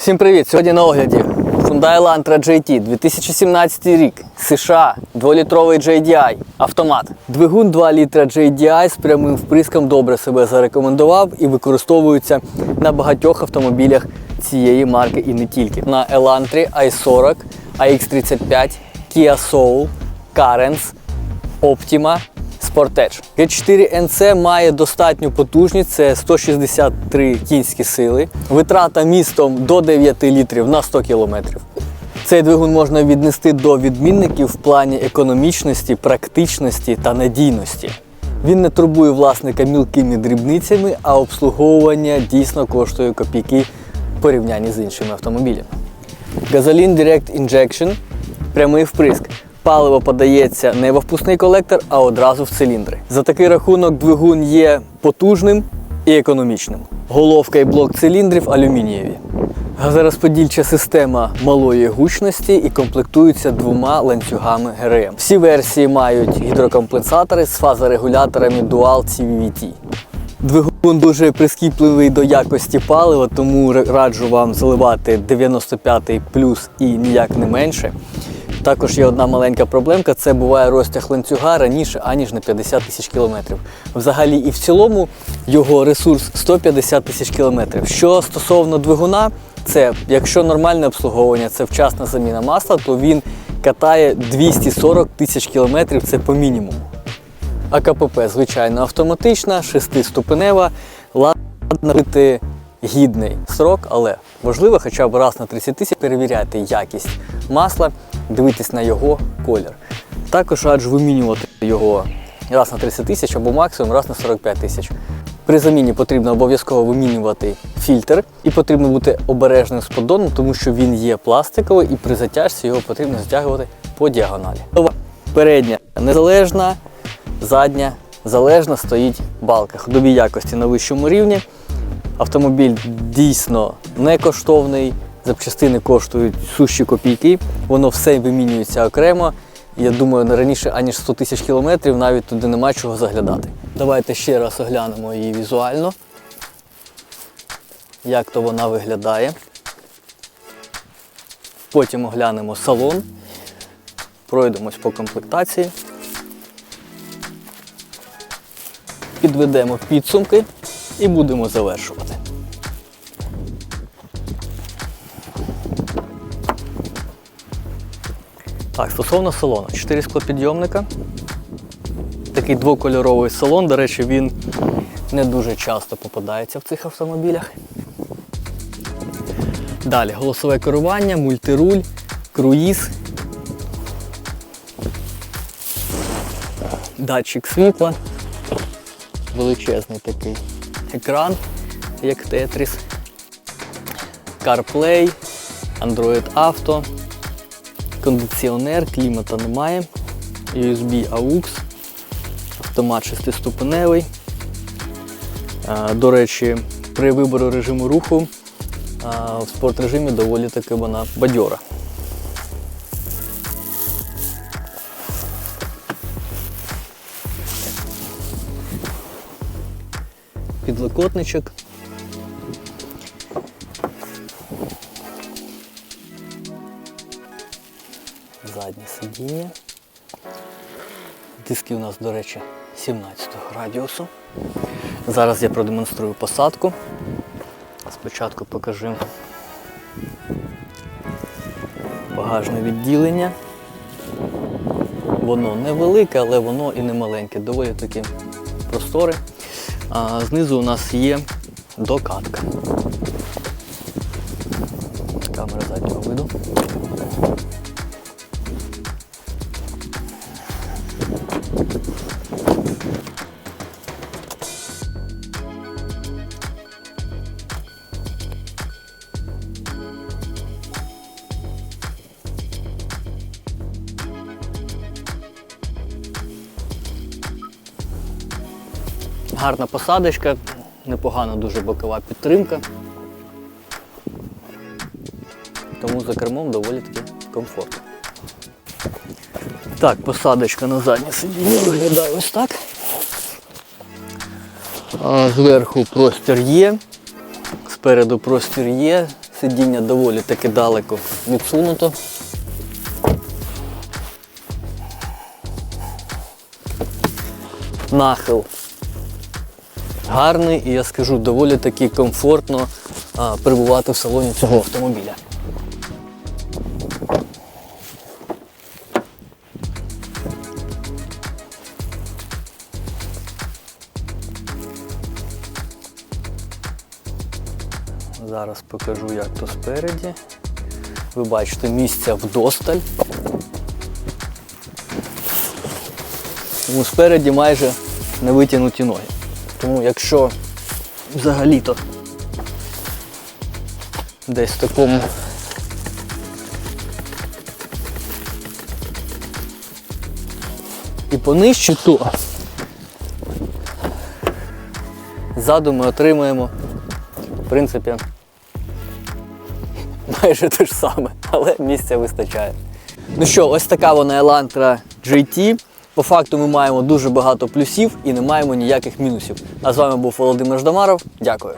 Всім привіт! Сьогодні на огляді Hyundai Elantra GT 2017 рік, США, 2-літровий JDI, автомат. Двигун 2 літра JDI з прямим вприском добре себе зарекомендував і використовується на багатьох автомобілях цієї марки і не тільки. На Elantra i40, AX35, Kia Soul, Carens, Optima, Sportage. G4 NC має достатню потужність, це 163 кінські сили, витрата містом до 9 літрів на 100 км. Цей двигун можна віднести до відмінників в плані економічності, практичності та надійності. Він не турбує власника мілкими дрібницями, а обслуговування дійсно коштує копійки в порівнянні з іншими автомобілями. Газолін Direct Injection прямий вприск. Паливо подається не в впускний колектор, а одразу в циліндри. За такий рахунок двигун є потужним і економічним. Головка і блок циліндрів алюмінієві. Газорозподільча система малої гучності і комплектується двома ланцюгами ГРМ. Всі версії мають гідрокомпенсатори з фазорегуляторами Dual CVT. Двигун дуже прискіпливий до якості палива, тому раджу вам заливати 95 плюс і ніяк не менше. Також є одна маленька проблемка: це буває розтяг ланцюга раніше, аніж на 50 тисяч кілометрів. Взагалі і в цілому його ресурс 150 тисяч кілометрів. Що стосовно двигуна, це якщо нормальне обслуговування, це вчасна заміна масла, то він катає 240 тисяч кілометрів, це по мінімуму. А КПП, звичайно, автоматична, шестиступенева, ладно бити гідний срок, але важливо хоча б раз на 30 тисяч перевіряти якість масла, дивитись на його колір. Також раджу вимінювати його раз на 30 тисяч або максимум раз на 45 тисяч. При заміні потрібно обов'язково вимінювати фільтр і потрібно бути обережним з поддоном, тому що він є пластиковий і при затяжці його потрібно стягувати по діагоналі. Передня незалежна, задня залежна стоїть балка. Ходові якості на вищому рівні. Автомобіль дійсно не коштовний, запчастини коштують сущі копійки, воно все вимінюється окремо. Я думаю, не раніше аніж 100 тисяч кілометрів навіть туди нема чого заглядати. Давайте ще раз оглянемо її візуально, як то вона виглядає. Потім оглянемо салон, пройдемось по комплектації. Підведемо підсумки і будемо завершувати. Так, стосовно салону, 4 склопідйомника. Такий двокольоровий салон, до речі, він не дуже часто попадається в цих автомобілях. Далі. Голосове керування, мультируль, круїз, датчик світла, величезний такий екран, як Tetris, CarPlay, Android Auto, кондиціонер, клімата немає, USB AUX, автомат шестиступеневий. До речі, при вибору режиму руху в спорт-режимі доволі таки вона бадьора. Підлокотничок. Заднє сидіння. Диски у нас, до речі, 17-го радіусу. Зараз я продемонструю посадку. Спочатку покажу багажне відділення. Воно невелике, але воно і не маленьке, доволі таки просторе. А знизу у нас є докатка. Камера заднього виду. Гарна посадочка, непогана дуже бокова підтримка. Тому за кермом доволі таки комфортно. Так, посадочка на заднє сидіння виглядає ось так. А Зверху простір є, спереду простір є, Сидіння доволі таки далеко відсунуто. Нахил гарний і я скажу доволі таки комфортно а, перебувати в салоні цього автомобіля. Зараз покажу, як то спереді. Ви бачите місця вдосталь. Тому спереді майже не витягнуті ноги. Тому якщо взагалі-то десь в такому і понижче, то ззаду ми отримаємо, в принципі, майже те ж саме, але місця вистачає. Ну що, ось така вона Elantra GT. По факту ми маємо дуже багато плюсів і не маємо ніяких мінусів. А з вами був Володимир Ждамаров. Дякую.